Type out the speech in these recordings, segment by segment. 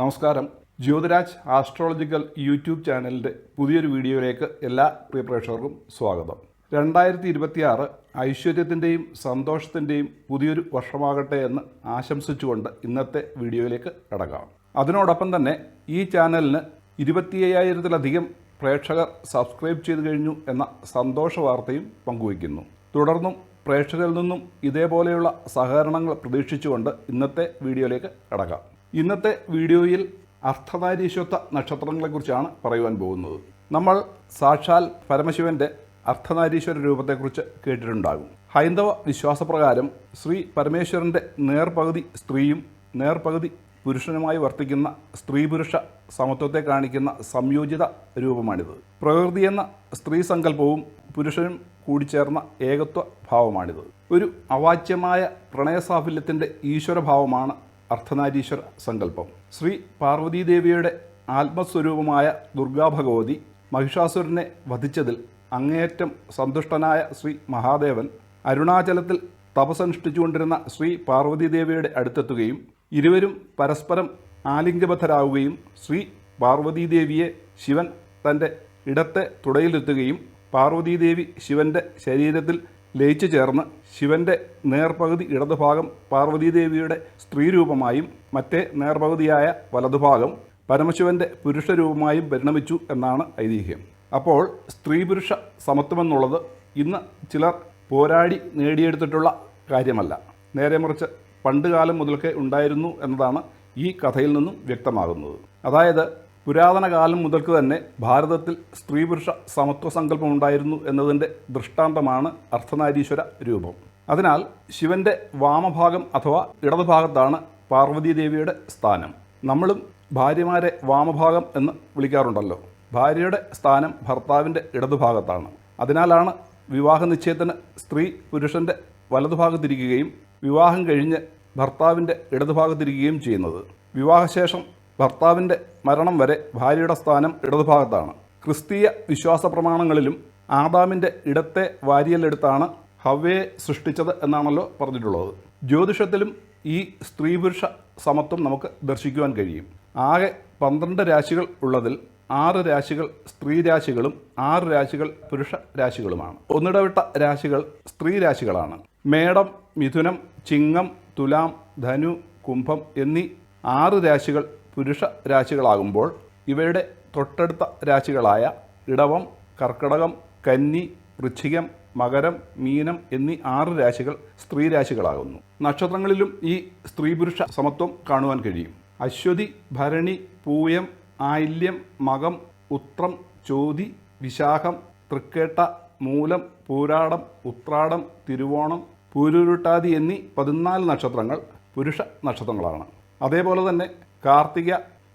നമസ്കാരം. Jyothiraj astrological YouTube ചാനലിന്റെ പുതിയൊരു വീഡിയോയിലേക്ക് എല്ലാ പ്രിയ പ്രേക്ഷകർക്കും സ്വാഗതം. രണ്ടായിരത്തി ഇരുപത്തിയാറ് ഐശ്വര്യത്തിന്റെയും സന്തോഷത്തിന്റെയും പുതിയൊരു വർഷമാകട്ടെ എന്ന് ആശംസിച്ചുകൊണ്ട് ഇന്നത്തെ വീഡിയോയിലേക്ക് കടക്കാം. അതിനോടൊപ്പം തന്നെ ഈ ചാനലിന് ഇരുപത്തി അയ്യായിരത്തിലധികം പ്രേക്ഷകർ സബ്സ്ക്രൈബ് ചെയ്തു കഴിഞ്ഞു എന്ന സന്തോഷ വാർത്തയും പങ്കുവയ്ക്കുന്നു. തുടർന്നും പ്രേക്ഷകരിൽ നിന്നും ഇതേപോലെയുള്ള സഹകരണങ്ങൾ പ്രതീക്ഷിച്ചുകൊണ്ട് ഇന്നത്തെ വീഡിയോയിലേക്ക് കടക്കാം. ഇന്നത്തെ വീഡിയോയിൽ അർത്ഥനാരീശ്വത്വ നക്ഷത്രങ്ങളെക്കുറിച്ചാണ് പറയുവാൻ പോകുന്നത്. നമ്മൾ സാക്ഷാൽ പരമശിവന്റെ അർത്ഥനാരീശ്വര രൂപത്തെക്കുറിച്ച് കേട്ടിട്ടുണ്ടാകും. ഹൈന്ദവ വിശ്വാസപ്രകാരം ശ്രീ പരമേശ്വരന്റെ നേർപകുതി സ്ത്രീയും നേർപകുതി പുരുഷനുമായി വർത്തിക്കുന്ന സ്ത്രീ പുരുഷ സമത്വത്തെ കാണിക്കുന്ന സംയോജിത രൂപമാണിത്. പ്രകൃതി എന്ന സ്ത്രീ സങ്കല്പവും പുരുഷനും കൂടിച്ചേർന്ന ഏകത്വ ഭാവമാണിത്. ഒരു അവാച്യമായ പ്രണയസാഫല്യത്തിന്റെ ഈശ്വരഭാവമാണ് അർത്ഥനാരീശ്വര സങ്കല്പം. ശ്രീ പാർവതീദേവിയുടെ ആത്മസ്വരൂപമായ ദുർഗാഭഗവതി മഹിഷാസുരനെ വധിച്ചതിൽ അങ്ങേയറ്റം സന്തുഷ്ടനായ ശ്രീ മഹാദേവൻ അരുണാചലത്തിൽ തപസനുഷ്ഠിച്ചുകൊണ്ടിരുന്ന ശ്രീ പാർവതീദേവിയുടെ അടുത്തെത്തുകയും ഇരുവരും പരസ്പരം ആലിംഗബദ്ധരാകുകയും ശ്രീ പാർവതീദേവിയെ ശിവൻ തന്റെ ഇടത്തെ തുടയിലെത്തുകയും പാർവതീദേവി ശിവന്റെ ശരീരത്തിൽ ലയിച്ചു ചേർന്ന് ശിവന്റെ നേർപകുതി ഇടതുഭാഗം പാർവതീദേവിയുടെ സ്ത്രീരൂപമായും മറ്റേ നേർപകുതിയായ വലതുഭാഗം പരമശിവന്റെ പുരുഷരൂപമായും പരിണമിച്ചു എന്നാണ് ഐതിഹ്യം. അപ്പോൾ സ്ത്രീ പുരുഷ സമത്വമെന്നുള്ളത് ഇന്ന് ചിലർ പോരാടി നേടിയെടുത്തിട്ടുള്ള കാര്യമല്ല. നേരെ മറിച്ച് പണ്ടുകാലം മുതൽക്കേ ഉണ്ടായിരുന്നു എന്നതാണ് ഈ കഥയിൽ നിന്നും വ്യക്തമാകുന്നത്. അതായത് പുരാതന കാലം മുതൽക്ക് തന്നെ ഭാരതത്തിൽ സ്ത്രീ പുരുഷ സമത്വ സങ്കല്പം ഉണ്ടായിരുന്നു എന്നതിന്റെ ദൃഷ്ടാന്തമാണ് അർത്ഥനാരീശ്വര രൂപം. അതിനാൽ ശിവന്റെ വാമഭാഗം അഥവാ ഇടതുഭാഗത്താണ് പാർവതീദേവിയുടെ സ്ഥാനം. നമ്മളും ഭാര്യമാരെ വാമഭാഗം എന്ന് വിളിക്കാറുണ്ടല്ലോ. ഭാര്യയുടെ സ്ഥാനം ഭർത്താവിന്റെ ഇടതുഭാഗത്താണ്. അതിനാലാണ് വിവാഹ നിശ്ചയത്തിന് സ്ത്രീ പുരുഷന്റെ വലതുഭാഗത്തിരിക്കുകയും വിവാഹം കഴിഞ്ഞ് ഭർത്താവിന്റെ ഇടതുഭാഗത്തിരിക്കുകയും ചെയ്യുന്നത്. വിവാഹശേഷം ഭർത്താവിന്റെ മരണം വരെ ഭാര്യയുടെ സ്ഥാനം ഇടതുഭാഗത്താണ് ക്രിസ്തീയ വിശ്വാസ പ്രമാണങ്ങളിലും ആദാമിന്റെ ഇടത്തെ വാരിയലെടുത്താണ് ഹവ്വയെ സൃഷ്ടിച്ചത് എന്നാണല്ലോ പറഞ്ഞിട്ടുള്ളത്. ജ്യോതിഷത്തിലും ഈ സ്ത്രീ പുരുഷ സമത്വം നമുക്ക് ദർശിക്കുവാൻ കഴിയും. ആകെ പന്ത്രണ്ട് രാശികൾ ഉള്ളതിൽ ആറ് രാശികൾ സ്ത്രീ രാശികളും ആറ് രാശികൾ പുരുഷ രാശികളുമാണ്. ഒന്നിടവിട്ട രാശികൾ സ്ത്രീ രാശികളാണ്. മേടം മിഥുനം ചിങ്ങം തുലാം ധനു കുംഭം എന്നീ ആറ് രാശികൾ പുരുഷ രാശികളാകുമ്പോൾ ഇവയുടെ തൊട്ടടുത്ത രാശികളായ ഇടവം കർക്കടകം കന്നി വൃശ്ചികം മകരം മീനം എന്നീ ആറ് രാശികൾ സ്ത്രീ രാശികളാകുന്നു. നക്ഷത്രങ്ങളിലും ഈ സ്ത്രീ പുരുഷ സമത്വം കാണുവാൻ കഴിയും. അശ്വതി ഭരണി പൂയം ആയില്യം മകം ഉത്രം ചോതി വിശാഖം തൃക്കേട്ട മൂലം പൂരാടം ഉത്രാടം തിരുവോണം പൂരുരുട്ടാതി എന്നീ പതിനാല് നക്ഷത്രങ്ങൾ പുരുഷ നക്ഷത്രങ്ങളാണ്. അതേപോലെ തന്നെ കാർത്തിക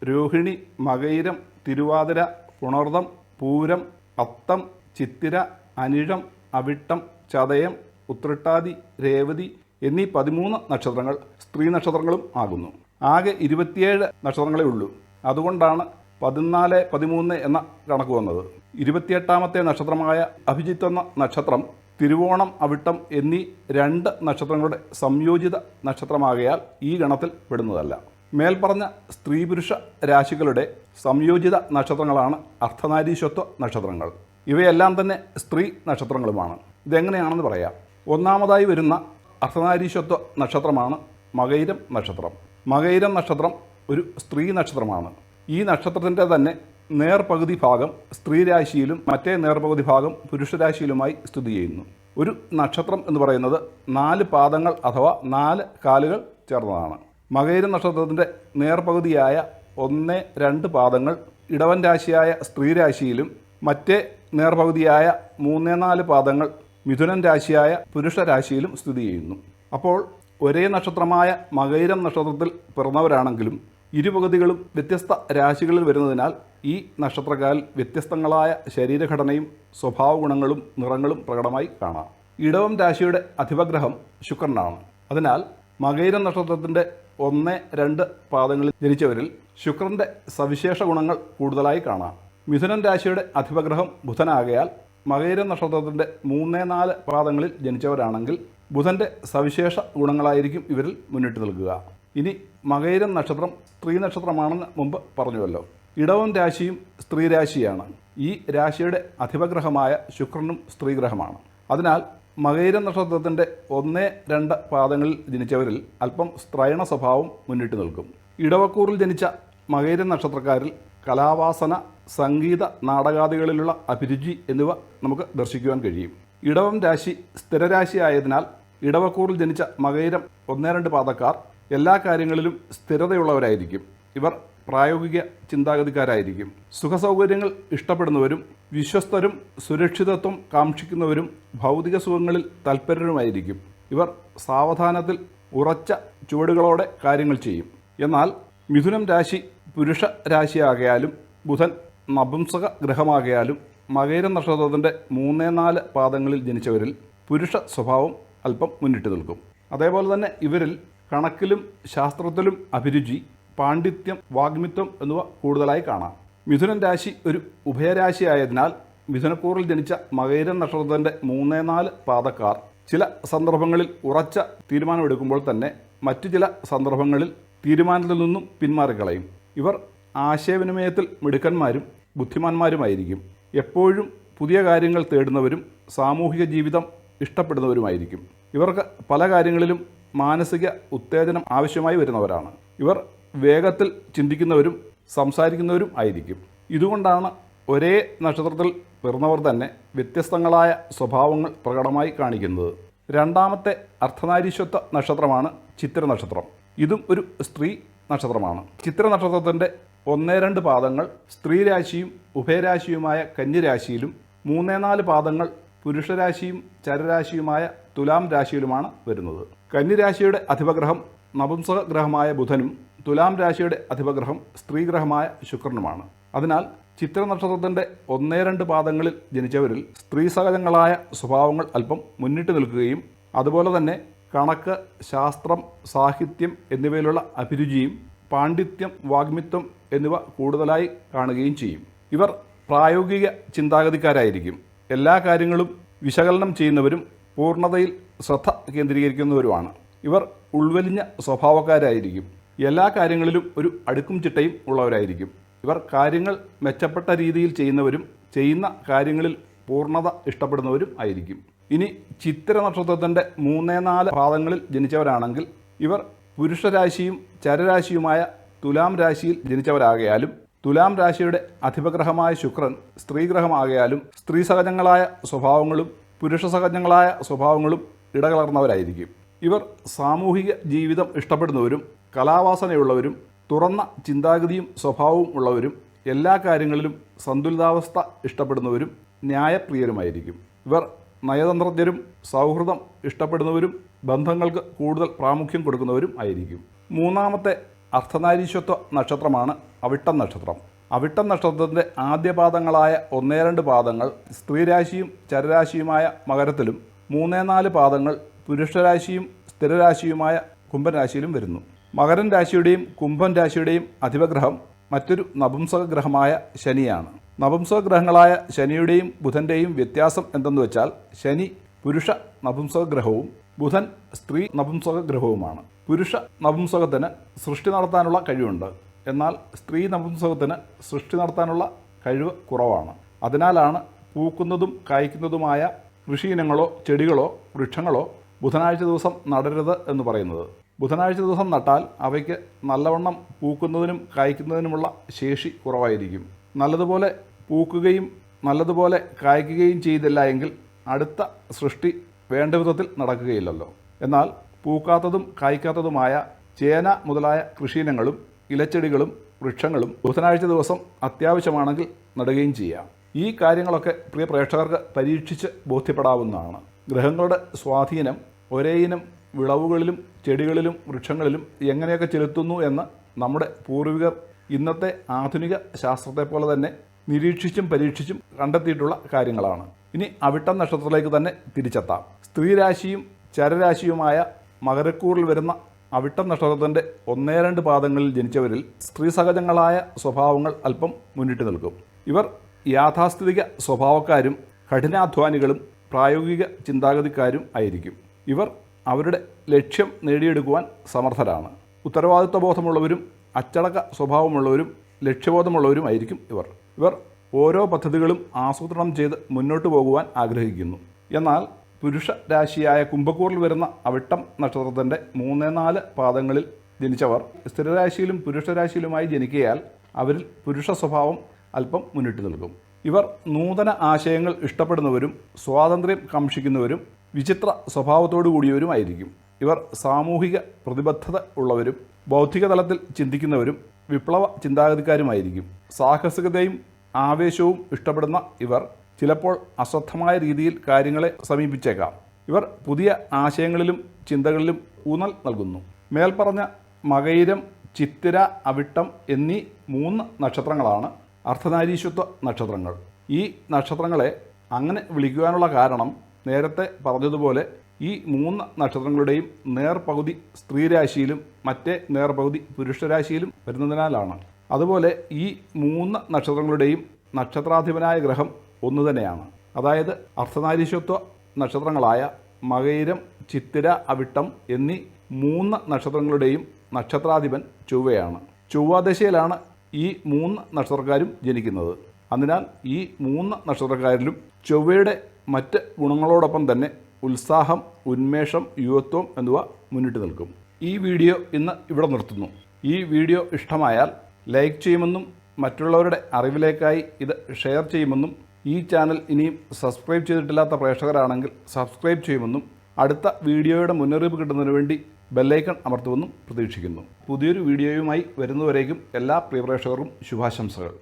രോഹിണി മകയിരം തിരുവാതിര പുണർദം പൂരം അത്തം ചിത്തിര അനിഴം അവിട്ടം ചതയം ഉത്രട്ടാതി രേവതി എന്നീ പതിമൂന്ന് നക്ഷത്രങ്ങൾ സ്ത്രീ നക്ഷത്രങ്ങളും ആകുന്നു. ആകെ ഇരുപത്തിയേഴ് നക്ഷത്രങ്ങളേ ഉള്ളൂ. അതുകൊണ്ടാണ് പതിനാല് പതിമൂന്ന് എന്ന കണക്ക് വന്നത്. ഇരുപത്തിയെട്ടാമത്തെ നക്ഷത്രമായ അഭിജിത്ത് എന്ന നക്ഷത്രം തിരുവോണം അവിട്ടം എന്നീ രണ്ട് നക്ഷത്രങ്ങളുടെ സംയോജിത നക്ഷത്രമാകയാൽ ഈ ഗണത്തിൽ പെടുന്നതല്ല. മേൽപ്പറഞ്ഞ സ്ത്രീ പുരുഷ രാശികളുടെ സംയോജിത നക്ഷത്രങ്ങളാണ് അർത്ഥനാരീശ്വത്വ നക്ഷത്രങ്ങൾ. ഇവയെല്ലാം തന്നെ സ്ത്രീ നക്ഷത്രങ്ങളുമാണ്. ഇതെങ്ങനെയാണെന്ന് പറയാം. ഒന്നാമതായി വരുന്ന അർത്ഥനാരീശ്വത്വ നക്ഷത്രമാണ് മകൈരം നക്ഷത്രം. മകൈരം നക്ഷത്രം ഒരു സ്ത്രീ നക്ഷത്രമാണ്. ഈ നക്ഷത്രത്തിന്റെ തന്നെ നേർപകുതി ഭാഗം സ്ത്രീ രാശിയിലും മറ്റേ നേർപകുതി ഭാഗം പുരുഷരാശിയിലുമായി സ്ഥിതി ചെയ്യുന്നു. ഒരു നക്ഷത്രം എന്ന് പറയുന്നത് നാല് പാദങ്ങൾ അഥവാ നാല് കാലുകൾ ചേർന്നതാണ്. മകയിര നക്ഷത്രത്തിന്റെ നേർപകുതിയായ ഒന്ന് രണ്ട് പാദങ്ങൾ ഇടവൻ രാശിയായ സ്ത്രീരാശിയിലും മറ്റേ നേർപകുതിയായ മൂന്ന് നാല് പാദങ്ങൾ മിഥുനൻ രാശിയായ പുരുഷ രാശിയിലും സ്ഥിതി ചെയ്യുന്നു. അപ്പോൾ ഒരേ നക്ഷത്രമായ മകയിരം നക്ഷത്രത്തിൽ പിറന്നവരാണെങ്കിലും ഇരുപകുതികളും വ്യത്യസ്ത രാശികളിൽ വരുന്നതിനാൽ ഈ നക്ഷത്രക്കാരിൽ വ്യത്യസ്തങ്ങളായ ശരീരഘടനയും സ്വഭാവ ഗുണങ്ങളും നിറങ്ങളും പ്രകടമായി കാണാം. ഇടവം രാശിയുടെ അധിപഗ്രഹം ശുക്രനാണ്. അതിനാൽ മകയിരം നക്ഷത്രത്തിന്റെ ഒന്ന് രണ്ട് പാദങ്ങളിൽ ജനിച്ചവരിൽ ശുക്രന്റെ സവിശേഷ ഗുണങ്ങൾ കൂടുതലായി കാണാം. മിഥുനൻ രാശിയുടെ അധിപഗ്രഹം ബുധനാകയാൽ മകയിര നക്ഷത്രത്തിന്റെ മൂന്ന് നാല് പാദങ്ങളിൽ ജനിച്ചവരാണെങ്കിൽ ബുധന്റെ സവിശേഷ ഗുണങ്ങളായിരിക്കും ഇവരിൽ മുന്നിട്ട് നിൽക്കുക. ഇനി മകയിരം നക്ഷത്രം സ്ത്രീ നക്ഷത്രമാണെന്ന് മുമ്പ് പറഞ്ഞുവല്ലോ. ഇടവം രാശിയും സ്ത്രീ രാശിയാണ്. ഈ രാശിയുടെ അധിപഗ്രഹമായ ശുക്രനും സ്ത്രീഗ്രഹമാണ്. അതിനാൽ മകയിരം നക്ഷത്രത്തിന്റെ ഒന്ന് രണ്ട് പാദങ്ങളിൽ ജനിച്ചവരിൽ അല്പം സ്ത്രൈണ സ്വഭാവം മുന്നിട്ട് നിൽക്കും. ഇടവക്കൂറിൽ ജനിച്ച മകൈര നക്ഷത്രക്കാരിൽ കലാവാസന സംഗീത നാടകാദികളിലുള്ള അഭിരുചി എന്നിവ നമുക്ക് ദർശിക്കുവാൻ കഴിയും. ഇടവം രാശി സ്ഥിരരാശി ആയതിനാൽ ഇടവക്കൂറിൽ ജനിച്ച മകൈരം ഒന്നേ രണ്ട് പാദക്കാർ എല്ലാ കാര്യങ്ങളിലും സ്ഥിരതയുള്ളവരായിരിക്കും. ഇവർ പ്രായോഗിക ചിന്താഗതിക്കാരായിരിക്കും. സുഖസൗകര്യങ്ങൾ ഇഷ്ടപ്പെടുന്നവരും വിശ്വസ്തരും സുരക്ഷിതത്വം കാക്ഷിക്കുന്നവരും ഭൗതിക സുഖങ്ങളിൽ തൽപരരുമായിരിക്കും. ഇവർ സാവധാനത്തിൽ ഉറച്ച ചുവടുകളോടെ കാര്യങ്ങൾ ചെയ്യും. എന്നാൽ മിഥുനം രാശി പുരുഷ രാശിയാകയാലും ബുധൻ നപുംസക ഗ്രഹമാകയാലും മകേര നക്ഷത്രത്തിന്റെ മൂന്നേ നാല് പാദങ്ങളിൽ ജനിച്ചവരിൽ പുരുഷ സ്വഭാവം അല്പം മുന്നിട്ട് നിൽക്കും. അതേപോലെ തന്നെ ഇവരിൽ കണക്കിലും ശാസ്ത്രത്തിലും അഭിരുചി പാണ്ഡിത്യം വാഗ്മിത്വം എന്നിവ കൂടുതലായി കാണാം. മിഥുനൻ രാശി ഒരു ഉഭയരാശി ആയതിനാൽ മിഥുനക്കൂറിൽ ജനിച്ച മകേരൻ നക്ഷത്രത്തിന്റെ മൂന്നേ നാല് പാതക്കാർ ചില സന്ദർഭങ്ങളിൽ ഉറച്ച തീരുമാനമെടുക്കുമ്പോൾ തന്നെ മറ്റു ചില സന്ദർഭങ്ങളിൽ തീരുമാനത്തിൽ നിന്നും പിന്മാറിക്കളയും. ഇവർ ആശയവിനിമയത്തിൽ മിടുക്കന്മാരും ബുദ്ധിമാന്മാരുമായിരിക്കും. എപ്പോഴും പുതിയ കാര്യങ്ങൾ തേടുന്നവരും സാമൂഹിക ജീവിതം ഇഷ്ടപ്പെടുന്നവരുമായിരിക്കും. ഇവർക്ക് പല കാര്യങ്ങളിലും മാനസിക ഉത്തേജനം ആവശ്യമായി വരുന്നവരാണ്. ഇവർ വേഗത്തിൽ ചിന്തിക്കുന്നവരും സംസാരിക്കുന്നവരും ആയിരിക്കും. ഇതുകൊണ്ടാണ് ഒരേ നക്ഷത്രത്തിൽ പിറന്നവർ തന്നെ വ്യത്യസ്തങ്ങളായ സ്വഭാവങ്ങൾ പ്രകടമായി കാണിക്കുന്നത്. രണ്ടാമത്തെ അർദ്ധനാരീശ്വത്വ നക്ഷത്രമാണ് ചിത്ര നക്ഷത്രം ഇതും ഒരു സ്ത്രീ നക്ഷത്രമാണ്. ചിത്ര നക്ഷത്രത്തിന്റെ ഒന്നേ രണ്ട് പാദങ്ങൾ സ്ത്രീരാശിയും ഉഭയരാശിയുമായ കന്യരാശിയിലും മൂന്നേ നാല് പാദങ്ങൾ പുരുഷരാശിയും ചരരാശിയുമായ തുലാം രാശിയിലുമാണ് വരുന്നത്. കന്യരാശിയുടെ അധിപഗ്രഹം നപുംസക ഗ്രഹമായ ബുധനും തുലാം രാശിയുടെ അധിപഗ്രഹം സ്ത്രീഗ്രഹമായ ശുക്രനുമാണ്. അതിനാൽ ചിത്ര നക്ഷത്രത്തിന്റെ ഒന്നേ രണ്ട് പാദങ്ങളിൽ ജനിച്ചവരിൽ സ്ത്രീ സഹജങ്ങളായ സ്വഭാവങ്ങൾ അല്പം മുന്നിട്ട് നിൽക്കുകയും അതുപോലെ തന്നെ കണക്ക് ശാസ്ത്രം സാഹിത്യം എന്നിവയിലുള്ള അഭിരുചിയും പാണ്ഡിത്യം വാഗ്മിത്വം എന്നിവ കൂടുതലായി കാണുകയും ചെയ്യും. ഇവർ പ്രായോഗിക ചിന്താഗതിക്കാരായിരിക്കും. എല്ലാ കാര്യങ്ങളും വിശകലനം ചെയ്യുന്നവരും പൂർണതയിൽ ശ്രദ്ധ കേന്ദ്രീകരിക്കുന്നവരുമാണ്. ഇവർ ഉൾവലിഞ്ഞ സ്വഭാവക്കാരായിരിക്കും. എല്ലാ കാര്യങ്ങളിലും ഒരു അടുക്കും ചിട്ടയും ഉള്ളവരായിരിക്കും. ഇവർ കാര്യങ്ങൾ മെച്ചപ്പെട്ട രീതിയിൽ ചെയ്യുന്നവരും ചെയ്യുന്ന കാര്യങ്ങളിൽ പൂർണത ഇഷ്ടപ്പെടുന്നവരും ആയിരിക്കും. ഇനി ചിത്തിര നക്ഷത്രത്തിന്റെ മൂന്നേ നാല് പാദങ്ങളിൽ ജനിച്ചവരാണെങ്കിൽ ഇവർ പുരുഷരാശിയും ചരരാശിയുമായ തുലാം രാശിയിൽ ജനിച്ചവരാകയാലും തുലാം രാശിയുടെ അധിപഗ്രഹമായ ശുക്രൻ സ്ത്രീഗ്രഹമാകയാലും സ്ത്രീ സഹജങ്ങളായ സ്വഭാവങ്ങളും പുരുഷ സഹജങ്ങളായ സ്വഭാവങ്ങളും ഇടകലർന്നവരായിരിക്കും. ഇവർ സാമൂഹിക ജീവിതം ഇഷ്ടപ്പെടുന്നവരും കലാവാസനയുള്ളവരും തുറന്ന ചിന്താഗതിയും സ്വഭാവവും ഉള്ളവരും എല്ലാ കാര്യങ്ങളിലും സന്തുലിതാവസ്ഥ ഇഷ്ടപ്പെടുന്നവരും ന്യായപ്രിയരുമായിരിക്കും. ഇവർ നയതന്ത്രജ്ഞരും സൗഹൃദം ഇഷ്ടപ്പെടുന്നവരും ബന്ധങ്ങൾക്ക് കൂടുതൽ പ്രാമുഖ്യം കൊടുക്കുന്നവരും ആയിരിക്കും. മൂന്നാമത്തെ അർത്ഥനാരീശ്വത്വ നക്ഷത്രമാണ് അവിട്ടം നക്ഷത്രം. അവിട്ടം നക്ഷത്രത്തിന്റെ ആദ്യ പാദങ്ങളായ ഒന്നേ രണ്ട് പാദങ്ങൾ സ്ത്രീരാശിയും ചരരാശിയുമായ മകരത്തിലും മൂന്നേ നാല് പാദങ്ങൾ പുരുഷരാശിയും സ്ഥിരരാശിയുമായ കുംഭരാശിയിലും വരുന്നു. മകരൻ രാശിയുടെയും കുംഭൻ രാശിയുടെയും അധിപഗ്രഹം മറ്റൊരു നപുംസക ഗ്രഹമായ ശനിയാണ്. നപുംസക ഗ്രഹങ്ങളായ ശനിയുടെയും ബുധന്റെയും വ്യത്യാസം എന്തെന്ന് വെച്ചാൽ ശനി പുരുഷ നപുംസക ഗ്രഹവും ബുധൻ സ്ത്രീ നപുംസക ഗ്രഹവുമാണ് പുരുഷ നപുംസകത്തിന് സൃഷ്ടി നടത്താനുള്ള കഴിവുണ്ട്. എന്നാൽ സ്ത്രീ നപുംസകത്തിന് സൃഷ്ടി നടത്താനുള്ള കഴിവ് കുറവാണ്. അതിനാലാണ് പൂക്കുന്നതും കായ്ക്കുന്നതുമായ കൃഷിയിനങ്ങളോ ചെടികളോ വൃക്ഷങ്ങളോ ബുധനാഴ്ച ദിവസം നടരുത് എന്ന് പറയുന്നത്. ബുധനാഴ്ച ദിവസം നട്ടാൽ അവയ്ക്ക് നല്ലവണ്ണം പൂക്കുന്നതിനും കായ്ക്കുന്നതിനുമുള്ള ശേഷി കുറവായിരിക്കും. നല്ലതുപോലെ പൂക്കുകയും നല്ലതുപോലെ കായ്ക്കുകയും ചെയ്തില്ല എങ്കിൽ അടുത്ത സൃഷ്ടി വേണ്ട വിധത്തിൽ നടക്കുകയില്ലല്ലോ. എന്നാൽ പൂക്കാത്തതും കായ്ക്കാത്തതുമായ ചേന മുതലായ കൃഷിയിനങ്ങളും ഇലച്ചെടികളും വൃക്ഷങ്ങളും ബുധനാഴ്ച ദിവസം അത്യാവശ്യമാണെങ്കിൽ നടുകയും ചെയ്യാം. ഈ കാര്യങ്ങളൊക്കെ പ്രിയ പ്രേക്ഷകർക്ക് പരീക്ഷിച്ച് ബോധ്യപ്പെടാവുന്നതാണ്. ഗ്രഹങ്ങളുടെ സ്വാധീനം ഒരേ ഇനം വിളവുകളിലും ചെടികളിലും വൃക്ഷങ്ങളിലും എങ്ങനെയൊക്കെ ചെലുത്തുന്നു എന്ന് നമ്മുടെ പൂർവികർ ഇന്നത്തെ ആധുനിക ശാസ്ത്രത്തെ പോലെ തന്നെ നിരീക്ഷിച്ചും പരീക്ഷിച്ചും കണ്ടെത്തിയിട്ടുള്ള കാര്യങ്ങളാണ്. ഇനി അവിട്ടം നക്ഷത്രത്തിലേക്ക് തന്നെ തിരിച്ചെത്താം. സ്ത്രീരാശിയും ചരരാശിയുമായ മകരക്കൂറിൽ വരുന്ന അവിട്ടം നക്ഷത്രത്തിന്റെ ഒന്നേ രണ്ട് പാദങ്ങളിൽ ജനിച്ചവരിൽ സ്ത്രീ സഹജങ്ങളായ സ്വഭാവങ്ങൾ അല്പം മുന്നിട്ട് നിൽക്കും. ഇവർ യാഥാസ്ഥിതിക സ്വഭാവക്കാരും കഠിനാധ്വാനികളും പ്രായോഗിക ചിന്താഗതിക്കാരും ആയിരിക്കും. ഇവർ അവരുടെ ലക്ഷ്യം നേടിയെടുക്കുവാൻ സമർത്ഥരാണ്. ഉത്തരവാദിത്വ ബോധമുള്ളവരും അച്ചടക്ക സ്വഭാവമുള്ളവരും ലക്ഷ്യബോധമുള്ളവരും ആയിരിക്കും ഇവർ. ഇവർ ഓരോ പദ്ധതികളും ആസൂത്രണം ചെയ്ത് മുന്നോട്ട് പോകുവാൻ ആഗ്രഹിക്കുന്നു. എന്നാൽ പുരുഷ രാശിയായ കുംഭക്കൂറിൽ വരുന്ന അവിട്ടം നക്ഷത്രത്തിന്റെ മൂന്ന് നാല് പാദങ്ങളിൽ ജനിച്ചവർ സ്ഥിരരാശിയിലും പുരുഷരാശിയിലുമായി ജനിക്കയാൽ അവരിൽ പുരുഷ സ്വഭാവം അല്പം മുന്നിട്ട് നിൽക്കും. ഇവർ നൂതന ആശയങ്ങൾ ഇഷ്ടപ്പെടുന്നവരും സ്വാതന്ത്ര്യം കാക്ഷിക്കുന്നവരും വിചിത്ര സ്വഭാവത്തോടു കൂടിയവരുമായിരിക്കും. ഇവർ സാമൂഹിക പ്രതിബദ്ധത ഉള്ളവരും ബൗദ്ധിക തലത്തിൽ ചിന്തിക്കുന്നവരും വിപ്ലവ ചിന്താഗതിക്കാരുമായിരിക്കും. സാഹസികതയും ആവേശവും ഇഷ്ടപ്പെടുന്ന ഇവർ ചിലപ്പോൾ അശ്രദ്ധമായ രീതിയിൽ കാര്യങ്ങളെ സമീപിച്ചേക്കാം. ഇവർ പുതിയ ആശയങ്ങളിലും ചിന്തകളിലും ഊന്നൽ നൽകുന്നു. മേൽപ്പറഞ്ഞ മകയിരം ചിത്തിര അവിട്ടം എന്നീ മൂന്ന് നക്ഷത്രങ്ങളാണ് അർദ്ധനാരീശ്വത്വ നക്ഷത്രങ്ങൾ. ഈ നക്ഷത്രങ്ങളെ അങ്ങനെ വിളിക്കുവാനുള്ള കാരണം നേരത്തെ പറഞ്ഞതുപോലെ ഈ മൂന്ന് നക്ഷത്രങ്ങളുടെയും നേർപകുതി സ്ത്രീരാശിയിലും മറ്റേ നേർപകുതി പുരുഷരാശിയിലും വരുന്നതിനാലാണ്. അതുപോലെ ഈ മൂന്ന് നക്ഷത്രങ്ങളുടെയും നക്ഷത്രാധിപനായ ഗ്രഹം ഒന്നു തന്നെയാണ്. അതായത് അർദ്ധനാരീശ്വത്വ നക്ഷത്രങ്ങളായ മകയിരം ചിത്തിര അവിട്ടം എന്നീ മൂന്ന് നക്ഷത്രങ്ങളുടെയും നക്ഷത്രാധിപൻ ചൊവ്വയാണ്. ചൊവ്വാദശയിലാണ് ഈ മൂന്ന് നക്ഷത്രക്കാരും ജനിക്കുന്നത്. അതിനാൽ ഈ മൂന്ന് നക്ഷത്രക്കാരിലും ചൊവ്വയുടെ മറ്റ് ഗുണങ്ങളോടൊപ്പം തന്നെ ഉത്സാഹം ഉന്മേഷം യുവത്വം എന്നിവ മുന്നിട്ട് നിൽക്കും. ഈ വീഡിയോ ഇന്ന് ഇവിടെ നിർത്തുന്നു. ഈ വീഡിയോ ഇഷ്ടമായാൽ ലൈക്ക് ചെയ്യുമെന്നും മറ്റുള്ളവരുടെ അറിവിലേക്കായി ഇത് ഷെയർ ചെയ്യുമെന്നും ഈ ചാനൽ ഇനിയും സബ്സ്ക്രൈബ് ചെയ്തിട്ടില്ലാത്ത പ്രേക്ഷകരാണെങ്കിൽ സബ്സ്ക്രൈബ് ചെയ്യുമെന്നും അടുത്ത വീഡിയോയുടെ മുന്നറിയിപ്പ് കിട്ടുന്നതിന് വേണ്ടി ബെല്ലൈക്കൺ അമർത്തുമെന്നും പ്രതീക്ഷിക്കുന്നു. പുതിയൊരു വീഡിയോയുമായി വരുന്നവരേക്കും എല്ലാ പ്രിയപ്രേക്ഷകർക്കും ശുഭാശംസകൾ.